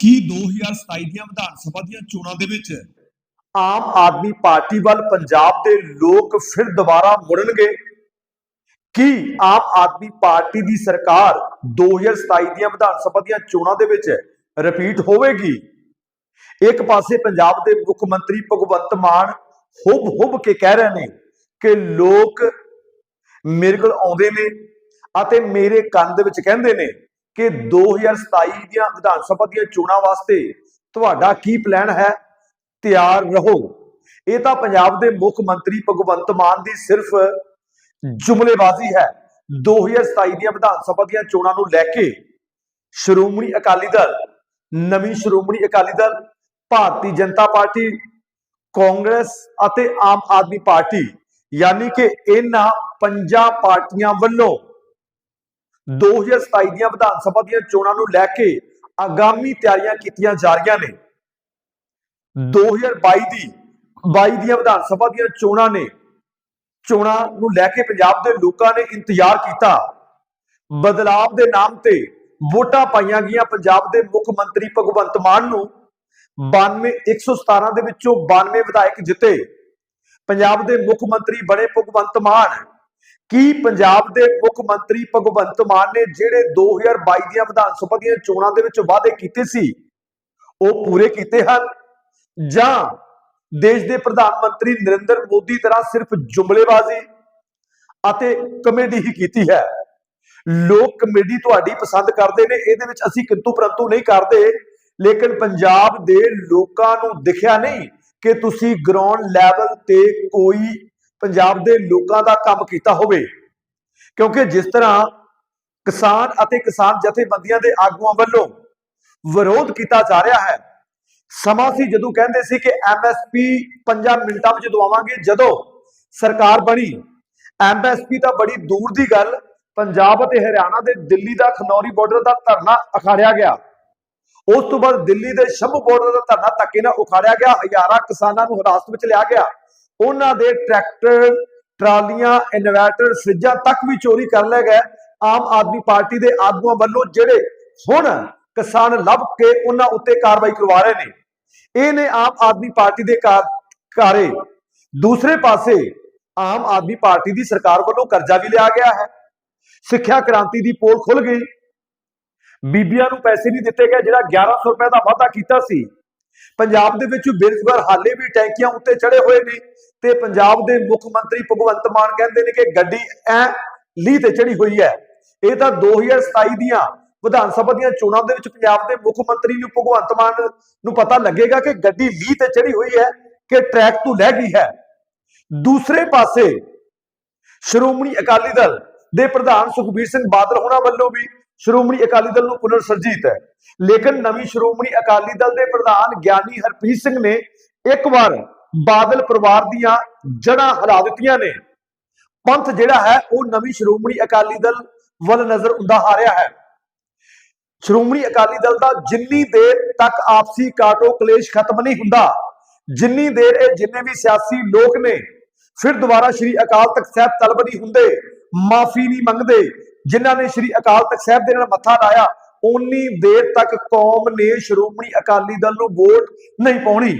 ਕੀ 2027 ਦੀਆਂ ਵਿਧਾਨ ਸਭਾ ਦੀਆਂ ਚੋਣਾਂ ਦੇ ਵਿੱਚ ਆਮ ਆਦਮੀ ਪਾਰਟੀ ਵੱਲ ਪੰਜਾਬ ਦੇ ਲੋਕ ਫਿਰ ਦੁਬਾਰਾ ਮੁੜਨਗੇ? ਕੀ ਆਮ ਆਦਮੀ ਪਾਰਟੀ ਦੀ ਸਰਕਾਰ 2027 ਦੀਆਂ ਵਿਧਾਨ ਸਭਾ ਦੀਆਂ ਚੋਣਾਂ ਦੇ ਵਿੱਚ ਰਿਪੀਟ ਹੋਵੇਗੀ? ਇੱਕ ਪਾਸੇ ਪੰਜਾਬ ਦੇ ਮੁੱਖ ਮੰਤਰੀ ਭਗਵੰਤ ਮਾਨ ਹੁਬ ਹੁਬ ਕੇ ਕਹਿ ਰਹੇ ਨੇ ਕਿ ਲੋਕ ਮੇਰੇ ਕੋਲ ਆਉਂਦੇ ਨੇ ਅਤੇ ਮੇਰੇ ਕੰਨ ਦੇ ਵਿੱਚ ਕਹਿੰਦੇ ਨੇ ਕਿ 2027 ਦੀਆਂ ਵਿਧਾਨ ਸਭਾ ਦੀਆਂ ਚੋਣਾਂ ਵਾਸਤੇ ਤੁਹਾਡਾ ਕੀ ਪਲਾਨ ਹੈ? ਤਿਆਰ ਰਹੋ। ਇਹ ਤਾਂ ਪੰਜਾਬ ਦੇ ਮੁੱਖ ਮੰਤਰੀ ਭਗਵੰਤ ਮਾਨ ਦੀ ਸਿਰਫ ਜੁਮਲੇਬਾਜ਼ੀ ਹੈ। 2027 ਦੀਆਂ ਵਿਧਾਨ ਸਭਾ ਦੀਆਂ ਚੋਣਾਂ ਨੂੰ ਲੈ ਕੇ ਸ਼੍ਰੋਮਣੀ ਅਕਾਲੀ ਦਲ, ਨਵੀਂ ਸ਼੍ਰੋਮਣੀ ਅਕਾਲੀ ਦਲ, ਭਾਰਤੀ ਜਨਤਾ ਪਾਰਟੀ, ਕਾਂਗਰਸ ਅਤੇ ਆਮ ਆਦਮੀ ਪਾਰਟੀ, ਯਾਨੀ ਕਿ ਇਹਨਾਂ ਪੰਜਾਂ ਪਾਰਟੀਆਂ ਵੱਲੋਂ 2027 ਦੀਆਂ ਵਿਧਾਨ ਸਭਾ ਦੀਆਂ ਚੋਣਾਂ ਨੂੰ ਲੈ ਕੇ ਆਗਾਮੀ ਤਿਆਰੀਆਂ ਕੀਤੀਆਂ ਜਾ ਰਹੀਆਂ ਨੇ। 2022 ਦੀ 22 ਦੀਆਂ ਵਿਧਾਨ ਸਭਾ ਦੀਆਂ ਚੋਣਾਂ ਨੇ। ਚੋਣਾਂ ਨੂੰ ਲੈ ਕੇ ਪੰਜਾਬ ਦੇ ਲੋਕਾਂ ਨੇ ਇੰਤਜ਼ਾਰ ਕੀਤਾ। ਬਦਲਾਵ ਦੇ ਨਾਮ ਤੇ ਵੋਟਾਂ ਪਾਈਆਂ ਗਈਆਂ ਪੰਜਾਬ ਦੇ ਮੁੱਖ ਮੰਤਰੀ ਭਗਵੰਤ ਮਾਨ ਨੂੰ। 92 117 ਦੇ ਵਿੱਚੋਂ 92 ਵਿਧਾਇਕ ਜਿੱਤੇ। ਪੰਜਾਬ ਦੇ ਮੁੱਖ ਮੰਤਰੀ ਬਣੇ ਭਗਵੰਤ ਮਾਨ। ਕੀ ਪੰਜਾਬ ਦੇ ਮੁੱਖ ਮੰਤਰੀ ਭਗਵੰਤ ਮਾਨ ਨੇ ਜਿਹੜੇ 2022 ਦੀਆਂ ਵਿਧਾਨ ਸਭਾ ਦੀਆਂ ਚੋਣਾਂ ਦੇ ਵਿੱਚ ਵਾਅਦੇ ਕੀਤੇ ਸੀ, ਉਹ ਪੂਰੇ ਕੀਤੇ ਹਨ? ਜਾਂ ਦੇਸ਼ ਦੇ ਪ੍ਰਧਾਨ ਮੰਤਰੀ ਨਰਿੰਦਰ ਮੋਦੀ ਤਰ੍ਹਾਂ ਸਿਰਫ ਜੁਮਲੇਬਾਜ਼ੀ ਅਤੇ ਕਮੇਡੀ ਹੀ ਕੀਤੀ ਹੈ? ਲੋਕ ਕਮੇਡੀ ਤੁਹਾਡੀ ਪਸੰਦ ਕਰਦੇ ਨੇ, ਇਹਦੇ ਵਿੱਚ ਅਸੀਂ ਕਿੰਤੂ ਪਰੰਤੂ ਨਹੀਂ ਕਰਦੇ, ਲੇਕਿਨ ਪੰਜਾਬ ਦੇ ਲੋਕਾਂ ਨੂੰ ਦਿਖਿਆ ਨਹੀਂ ਕਿ ਤੁਸੀਂ ਗਰਾਊਂਡ ਲੈਵਲ ਤੇ ਕੋਈ ਪੰਜਾਬ ਦੇ ਲੋਕਾਂ ਦਾ ਕੰਮ ਕੀਤਾ ਹੋਵੇ। ਕਿਉਂਕਿ ਜਿਸ ਤਰ੍ਹਾਂ ਕਿਸਾਨ ਅਤੇ ਕਿਸਾਨ ਜਥੇਬੰਦੀਆਂ ਦੇ ਆਗੂਆਂ ਵੱਲੋਂ ਵਿਰੋਧ ਕੀਤਾ ਜਾ ਰਿਹਾ ਹੈ, ਸਮਾਂ ਸੀ ਜਦੋਂ ਕਹਿੰਦੇ ਸੀ ਕਿ ਐਮਐਸਪੀ 5 ਮਿੰਟਾਂ ਵਿੱਚ ਦਵਾਵਾਂਗੇ, ਜਦੋਂ ਸਰਕਾਰ ਬਣੀ। ਐਮਐਸਪੀ ਤਾਂ ਬੜੀ ਦੂਰ ਦੀ ਗੱਲ, ਪੰਜਾਬ ਅਤੇ ਹਰਿਆਣਾ ਦੇ ਦਿੱਲੀ ਦਾ ਖਨੌਰੀ ਬਾਰਡਰ ਦਾ ਧਰਨਾ ਅਖਾੜਿਆ ਗਿਆ। ਉਸ ਤੋਂ ਬਾਅਦ ਦਿੱਲੀ ਦੇ ਸ਼ੰਭੂ ਬਾਰਡਰ ਦਾ ਧਰਨਾ ਧੱਕੇ ਨਾਲ ਉਖਾੜਿਆ ਗਿਆ, ਹਜ਼ਾਰਾਂ ਕਿਸਾਨਾਂ ਨੂੰ ਹਿਰਾਸਤ ਵਿੱਚ ਲਿਆ ਗਿਆ। ਉਹਨਾਂ ਦੇ ਟਰੈਕਟਰ, ਟਰਾਲੀਆਂ, ਇਨਵਰਟਰ, ਫਰਿੱਜਾਂ ਤੱਕ ਵੀ ਚੋਰੀ ਕਰ ਲਏ ਗਏ। ਆਮ ਆਦਮੀ ਪਾਰਟੀ ਦੇ ਆਗੂਆਂ ਵੱਲੋਂ ਜਿਹੜੇ ਹੁਣ ਕਿਸਾਨ ਲੱਭ ਕੇ ਉਹਨਾਂ ਉੱਤੇ ਕਾਰਵਾਈ ਕਰਵਾ ਰਹੇ ਨੇ, ਇਹ ਨੇ ਆਮ ਆਦਮੀ ਪਾਰਟੀ ਦੇ ਕਾਰ- ਕਾਰੇ ਦੂਸਰੇ ਪਾਸੇ ਆਮ ਆਦਮੀ ਪਾਰਟੀ ਦੀ ਸਰਕਾਰ ਵੱਲੋਂ ਕਰਜ਼ਾ ਵੀ ਲਿਆ ਗਿਆ ਹੈ। ਸਿੱਖਿਆ ਕ੍ਰਾਂਤੀ ਦੀ ਪੋਲ ਖੁੱਲ ਗਈ। ਬੀਬੀਆਂ ਨੂੰ ਪੈਸੇ ਨਹੀਂ ਦਿੱਤੇ ਗਏ, ਜਿਹੜਾ 1100 ਰੁਪਏ ਦਾ ਵਾਅਦਾ ਕੀਤਾ ਸੀ ਪੰਜਾਬ ਦੇ ਵਿੱਚ ਬੇਰੁਜ਼ਗਾਰ ਹਾਲੇ ਵੀ ਟੈਂਕੀਆਂ ਉੱਤੇ ਚੜੇ ਹੋਏ ਨੇ ਤੇ ਪੰਜਾਬ ਦੇ ਮੁੱਖ ਮੰਤਰੀ ਭਗਵੰਤ ਮਾਨ ਕਹਿੰਦੇ ਨੇ ਕਿ ਗੱਡੀ ਐ ਲੀ ਤੇ ਚੜੀ ਹੋਈ ਹੈ। ਇਹ ਤਾਂ 2027 ਦੀਆਂ ਵਿਧਾਨ ਸਭਾ ਦੀਆਂ ਚੋਣਾਂ ਦੇ ਵਿੱਚ ਪੰਜਾਬ ਦੇ ਮੁੱਖ ਮੰਤਰੀ ਨੂੰ ਭਗਵੰਤ ਮਾਨ ਨੂੰ ਪਤਾ ਲੱਗੇਗਾ ਕਿ ਗੱਡੀ ਲੀ ਤੇ ਚੜੀ ਹੋਈ ਹੈ ਕਿ ਟਰੈਕ ਤੋਂ ਲੈ ਗਈ ਹੈ। ਦੂਸਰੇ ਪਾਸੇ ਸ਼੍ਰੋਮਣੀ ਅਕਾਲੀ ਦਲ ਦੇ ਪ੍ਰਧਾਨ ਸੁਖਬੀਰ ਸਿੰਘ ਬਾਦਲ ਹੋਣਾ ਵੱਲੋਂ ਵੀ ਸ਼੍ਰੋਮਣੀ ਅਕਾਲੀ ਦਲ ਨੂੰ ਪੁਨਰ ਸਰਜੀਤ ਹੈ। ਲੇਕਿਨ ਨਵੀਂ ਸ਼੍ਰੋਮਣੀ ਅਕਾਲੀ ਦਲ ਦੇ ਪ੍ਰਧਾਨ ਗਿਆਨੀ ਹਰਪ੍ਰੀਤ ਸਿੰਘ ਨੇ ਇੱਕ ਵਾਰ ਬਾਦਲ ਪਰਿਵਾਰ ਦੀਆਂ ਜੜ੍ਹਾਂ ਹਿਲਾ ਦਿੱਤੀਆਂ ਨੇ। ਪੰਥ ਜਿਹੜਾ ਹੈ, ਉਹ ਨਵੀਂ ਸ਼੍ਰੋਮਣੀ ਅਕਾਲੀ ਦਲ ਵੱਲ ਨਜ਼ਰ ਹੁੰਦਾ ਆ ਰਿਹਾ ਹੈ। ਸ਼੍ਰੋਮਣੀ ਅਕਾਲੀ ਦਲ ਦਾ ਜਿੰਨੀ ਦੇਰ ਤੱਕ ਆਪਸੀ ਕਾਟੋ ਕਲੇਸ਼ ਖਤਮ ਨਹੀਂ ਹੁੰਦਾ, ਜਿੰਨੀ ਦੇਰ ਇਹ ਜਿੰਨੇ ਵੀ ਸਿਆਸੀ ਲੋਕ ਨੇ, ਫਿਰ ਦੁਬਾਰਾ ਸ਼੍ਰੀ ਅਕਾਲ ਤਖਤ ਸਾਹਿਬ ਤਲਬ ਨਹੀਂ ਹੁੰਦੇ, ਮਾਫੀ ਨਹੀਂ ਮੰਗਦੇ ਜਿਨ੍ਹਾਂ ਨੇ ਸ਼੍ਰੀ ਅਕਾਲ ਤਖਤ ਸਾਹਿਬ ਦੇ ਨਾਲ ਮੱਥਾ ਲਾਇਆ ਉਨੀ ਦੇਰ ਤੱਕ ਕੌਮ ਨੇ ਸ਼੍ਰੋਮਣੀ ਅਕਾਲੀ ਦਲ ਨੂੰ ਵੋਟ ਨਹੀਂ ਪਾਉਣੀ।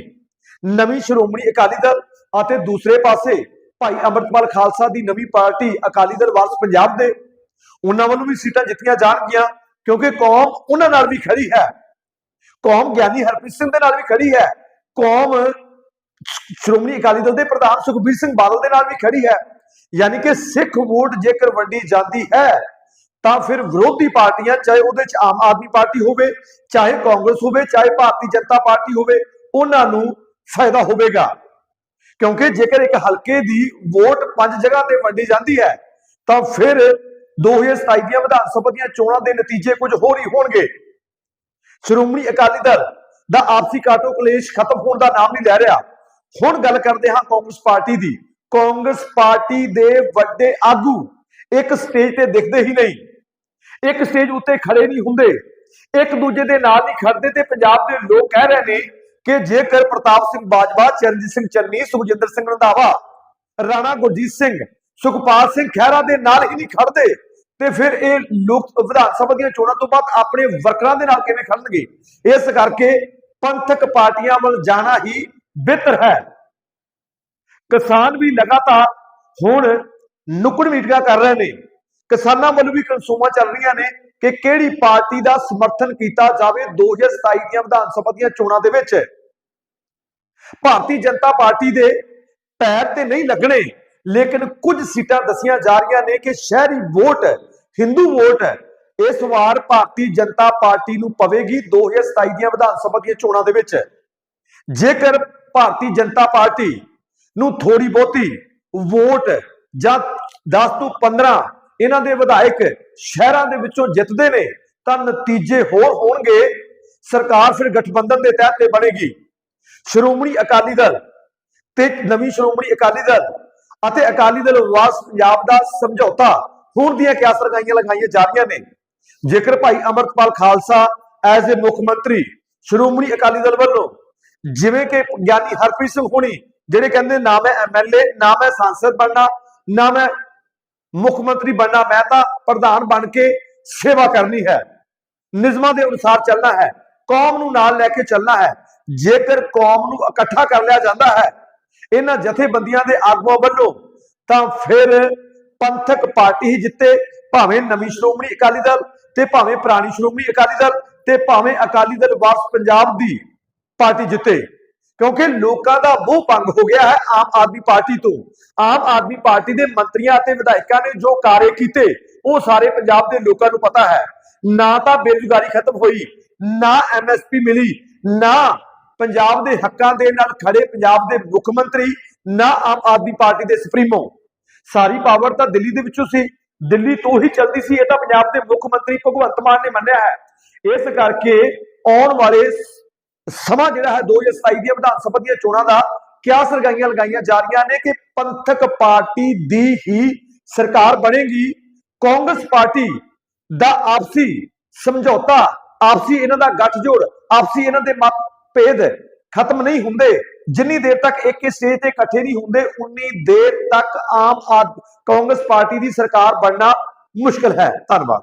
ਨਵੀਂ ਸ਼੍ਰੋਮਣੀ ਅਕਾਲੀ ਦਲ ਅਤੇ ਦੂਸਰੇ ਪਾਸੇ ਭਾਈ ਅਮਰਪਾਲ ਖਾਲਸਾ ਦੀ ਨਵੀਂ ਪਾਰਟੀ ਅਕਾਲੀ ਦਲ ਵਾਰਸ ਪੰਜਾਬ ਦੇ, ਉਹਨਾਂ ਵੱਲੋਂ ਵੀ ਸੀਟਾਂ ਜਿੱਤੀਆਂ ਜਾਣਗੀਆਂ, ਕਿਉਂਕਿ ਕੌਮ ਉਹਨਾਂ ਨਾਲ ਵੀ ਖੜੀ ਹੈ। ਕੌਮ ਗਿਆਨੀ ਹਰਪ੍ਰੀਤ ਸਿੰਘ ਦੇ ਨਾਲ ਵੀ ਖੜੀ ਹੈ। ਕੌਮ ਸ਼੍ਰੋਮਣੀ ਅਕਾਲੀ ਦਲ ਦੇ ਪ੍ਰਧਾਨ ਸੁਖਬੀਰ ਸਿੰਘ ਬਾਦਲ ਦੇ ਨਾਲ ਵੀ ਖੜੀ ਹੈ। ਯਾਨੀ ਕਿ ਸਿੱਖ ਵੋਟ ਜੇਕਰ ਵੰਡੀ ਜਾਂਦੀ ਹੈ, ਤਾਂ ਫਿਰ ਵਿਰੋਧੀ ਪਾਰਟੀਆਂ, ਚਾਹੇ ਉਹਦੇ ਚ ਆਮ ਆਦਮੀ ਪਾਰਟੀ ਹੋਵੇ, ਚਾਹੇ ਕਾਂਗਰਸ ਹੋਵੇ, ਚਾਹੇ ਭਾਰਤੀ ਜਨਤਾ ਪਾਰਟੀ ਹੋਵੇ, ਉਹਨਾਂ ਨੂੰ ਫਾਇਦਾ ਹੋਵੇਗਾ। ਕਿਉਂਕਿ ਜੇਕਰ ਇੱਕ ਹਲਕੇ ਦੀ ਵੋਟ ਪੰਜ ਜਗ੍ਹਾ ਤੇ ਵੰਡੀ ਜਾਂਦੀ ਹੈ, ਤਾਂ ਫਿਰ 2027 ਦੀਆਂ ਵਿਧਾਨ ਸਭਾ ਦੀਆਂ ਚੋਣਾਂ ਦੇ ਨਤੀਜੇ ਕੁਝ ਹੋਰ ਹੀ ਹੋਣਗੇ। ਸ਼੍ਰੋਮਣੀ ਅਕਾਲੀ ਦਲ ਦਾ ਆਪਸੀ ਕਾਟੋ ਕਲੇਸ਼ ਖਤਮ ਹੋਣ ਦਾ ਨਾਮ ਨਹੀਂ ਲੈ ਰਿਹਾ। ਹੁਣ ਗੱਲ ਕਰਦੇ ਹਾਂ ਕਾਂਗਰਸ ਪਾਰਟੀ ਦੀ। ਕਾਂਗਰਸ ਪਾਰਟੀ ਦੇ ਵੱਡੇ ਆਗੂ ਇੱਕ ਸਟੇਜ ਤੇ ਦਿਖਦੇ ਹੀ ਨਹੀਂ। ਇੱਕ ਸਟੇਜ ਉੱਤੇ ਖੜੇ ਨਹੀਂ ਹੁੰਦੇ। ਇੱਕ ਦੂਜੇ ਦੇ ਨਾਲ ਨਹੀਂ ਖੜਦੇ ਤੇ ਪੰਜਾਬ ਦੇ ਲੋਕ ਕਹਿ ਰਹੇ ਨੇ ਕਿ ਜੇਕਰ ਪ੍ਰਤਾਪ ਸਿੰਘ ਬਾਜਵਾ, ਚਰਨਜੀਤ ਸਿੰਘ ਚੰਨੀ, ਸੁਖਜਿੰਦਰ ਸਿੰਘ ਰੰਧਾਵਾ, ਰਾਣਾ ਗੁਰਜੀਤ ਸਿੰਘ, ਸੁਖਪਾਲ ਸਿੰਘ ਖਹਿਰਾ ਦੇ ਨਾਲ ਹੀ ਨਹੀਂ ਖੜਦੇ, ਤੇ ਫਿਰ ਇਹ ਲੋਕ ਵਿਧਾਨ ਸਭਾ ਦੀਆਂ ਚੋਣਾਂ ਤੋਂ ਬਾਅਦ ਆਪਣੇ ਵਰਕਰਾਂ ਦੇ ਨਾਲ ਕਿਵੇਂ ਖੜਨਗੇ? ਇਸ ਕਰਕੇ ਪੰਥਕ ਪਾਰਟੀਆਂ ਵੱਲ ਜਾਣਾ ਹੀ ਬਿਹਤਰ ਹੈ। ਕਿਸਾਨ ਵੀ ਲਗਾਤਾਰ ਹੁਣ ਨੁੱਕੜ ਮੀਟਿੰਗਾਂ ਕਰ ਰਹੇ ਨੇ। ਕਿਸਾਨਾਂ ਵੱਲੋਂ ਵੀ ਕਨਸੂਮਾਂ ਚੱਲ ਰਹੀਆਂ ਨੇ ਕਿ ਕਿਹੜੀ ਪਾਰਟੀ ਦਾ ਸਮਰਥਨ ਕੀਤਾ ਜਾਵੇ 2027 ਦੀਆਂ ਵਿਧਾਨ ਸਭਾ ਦੀਆਂ ਚੋਣਾਂ ਦੇ ਵਿੱਚ। ਭਾਰਤੀ ਜਨਤਾ ਪਾਰਟੀ ਦੇ ਪੈਰ ਤੇ ਨਹੀਂ ਲੱਗਣੇ, ਲੇਕਿਨ ਕੁਝ ਸੀਟਾਂ ਦਸੀਆਂ ਜਾ ਰਹੀਆਂ ਨੇ ਕਿ ਸ਼ਹਿਰੀ ਵੋਟ, ਹਿੰਦੂ ਵੋਟ ਇਸ ਵਾਰ ਭਾਰਤੀ ਜਨਤਾ ਪਾਰਟੀ ਨੂੰ ਪਵੇਗੀ 2027 ਦੀਆਂ ਵਿਧਾਨ ਸਭਾ ਦੀਆਂ ਚੋਣਾਂ ਦੇ ਵਿੱਚ। ਜੇਕਰ ਭਾਰਤੀ ਜਨਤਾ ਪਾਰਟੀ ਨੂੰ ਥੋੜੀ ਬਹੁਤੀ ਵੋਟ ਜਾਂ 10 ਤੋਂ 15 ਇਹਨਾਂ ਦੇ ਵਿਧਾਇਕ ਸ਼ਹਿਰਾਂ ਦੇ ਵਿੱਚੋਂ ਜਿੱਤਦੇ ਨੇ, ਤਾਂ ਨਤੀਜੇ ਹੋਰ ਹੋਣਗੇ। ਸਰਕਾਰ ਫਿਰ ਗਠਬੰਧਨ ਦੇ ਤਹਿਤ ਤੇ ਬਣੇਗੀ। ਸ਼੍ਰੋਮਣੀ ਅਕਾਲੀ ਦਲ ਤੇ ਨਵੀਂ ਸ਼੍ਰੋਮਣੀ ਅਕਾਲੀ ਦਲ ਅਤੇ ਅਕਾਲੀ ਦਲ ਵਾਸ ਪੰਜਾਬ ਦਾ ਸਮਝੌਤਾ। ਹੋਣ ਦੀਆਂ ਕਿਆਸ ਲਗਾਈਆਂ ਲਗਾਈਆਂ ਜਾ ਰਹੀਆਂ ਨੇ? ਜੇਕਰ ਭਾਈ ਅਮਰਤਪਾਲ ਖਾਲਸਾ ਐਜ਼ ਅ ਮੁੱਖ ਮੰਤਰੀ ਸ਼੍ਰੋਮਣੀ ਅਕਾਲੀ ਦਲ ਵੱਲੋਂ ਜਿਵੇਂ ਕਿ ਗਿਆਨੀ ਹਰਪ੍ਰੀਤ ਸਿੰਘ ਹੋਣੀ ਜਿਹੜੇ ਕਹਿੰਦੇ ਨਾ ਮੈਂ ਐਮਐਲਏ ਨਾ ਮੈਂ ਸੰਸਦ ਬਣਨਾ, ਨਾ ਮੈਂ ਮੁੱਖ ਮੰਤਰੀ ਬਣਨਾ, ਮੈਂ ਤਾਂ ਪ੍ਰਧਾਨ ਬਣ ਕੇ ਸੇਵਾ ਕਰਨੀ ਹੈ। ਨਿਯਮਾਂ ਦੇ ਅਨੁਸਾਰ ਚੱਲਣਾ ਹੈ। ਕੌਮ ਨੂੰ ਨਾਲ ਲੈ ਕੇ ਚੱਲਣਾ ਹੈ। ਜੇਕਰ ਕੌਮ ਨੂੰ ਇਕੱਠਾ ਕਰ ਲਿਆ ਜਾਂਦਾ ਹੈ, ਇਹਨਾਂ ਜਥੇਬੰਦੀਆਂ ਦੇ ਆਗੂਆਂ ਵੱਲੋਂ, ਤਾਂ ਫਿਰ ਪੰਥਕ ਪਾਰਟੀ ਹੀ ਜਿੱਤੇ, ਭਾਵੇਂ ਨਵੀਂ ਸ਼੍ਰੋਮਣੀ ਅਕਾਲੀ ਦਲ ਤੇ ਭਾਵੇਂ ਪੁਰਾਣੀ ਸ਼੍ਰੋਮਣੀ ਅਕਾਲੀ ਦਲ ਤੇ ਭਾਵੇਂ ਅਕਾਲੀ ਦਲ ਵਾਪਸ ਪੰਜਾਬ ਦੀ ਪਾਰਟੀ ਜਿੱਤੇ। ਕਿਉਂਕਿ ਲੋਕਾਂ ਦਾ ਮੋਹ ਭੰਗ ਹੋ ਗਿਆ ਹੈ ਆਮ ਆਦਮੀ ਪਾਰਟੀ ਤੋਂ। ਆਮ ਆਦਮੀ ਪਾਰਟੀ ਦੇ ਮੰਤਰੀਆਂ ਅਤੇ ਵਿਧਾਇਕਾਂ ਨੇ ਜੋ ਕਾਰੇ ਕੀਤੇ, ਉਹ ਸਾਰੇ ਪੰਜਾਬ ਦੇ ਲੋਕਾਂ ਨੂੰ ਪਤਾ ਹੈ। ਨਾ ਤਾਂ ਬੇਰੁਜ਼ਗਾਰੀ ਖਤਮ ਹੋਈ, ਨਾ ਐਮਐਸਪੀ ਮਿਲੀ, ਨਾ ਪੰਜਾਬ ਦੇ ਹੱਕਾਂ ਦੇ ਨਾਲ ਖੜੇ ਪੰਜਾਬ ਦੇ ਮੁੱਖ ਮੰਤਰੀ, ਨਾ ਆਮ ਆਦਮੀ ਪਾਰਟੀ ਦੇ ਸੁਪਰੀਮੋ। ਸਾਰੀ ਪਾਵਰ ਤਾਂ ਦਿੱਲੀ ਦੇ ਵਿੱਚੋਂ ਸੀ, ਦਿੱਲੀ ਤੋਂ ਹੀ ਚੱਲਦੀ ਸੀ, ਇਹ ਤਾਂ ਪੰਜਾਬ ਦੇ ਮੁੱਖ ਮੰਤਰੀ ਭਗਵੰਤ ਮਾਨ ਨੇ ਮੰਨਿਆ ਹੈ। ਇਸ ਕਰਕੇ ਆਉਣ ਵਾਲੇ ਸਮਾਂ ਜਿਹੜਾ ਹੈ 2027 ਦੀਆਂ ਵਿਧਾਨ ਸਭਾ ਦੀਆਂ ਚੋਣਾਂ ਦਾ ਕਿਆ ਸਰਗਾਈਆਂ ਲਗਾਈਆਂ ਜਾ ਰਹੀਆਂ ਨੇ ਕਿ ਪੰਥਕ ਪਾਰਟੀ ਦੀ ਹੀ ਸਰਕਾਰ ਬਣੇਗੀ। ਕਾਂਗਰਸ ਪਾਰਟੀ ਦਾ ਆਪਸੀ ਸਮਝੌਤਾ, ਆਪਸੀ ਇਹਨਾਂ ਦਾ ਗੱਠਜੋੜ, ਆਪਸੀ ਇਹਨਾਂ ਦੇ ਮਤਭੇਦ ਖਤਮ ਨਹੀਂ ਹੁੰਦੇ। ਜਿੰਨੀ ਦੇਰ ਤੱਕ ਇੱਕ ਹੀ ਸਟੇਜ ਤੇ ਇਕੱਠੇ ਨਹੀਂ ਹੁੰਦੇ, ਉਨੀ ਦੇਰ ਤੱਕ ਆਮ ਆਦ, ਕਾਂਗਰਸ ਪਾਰਟੀ ਦੀ ਸਰਕਾਰ ਬਣਨਾ ਮੁਸ਼ਕਲ ਹੈ। ਧੰਨਵਾਦ।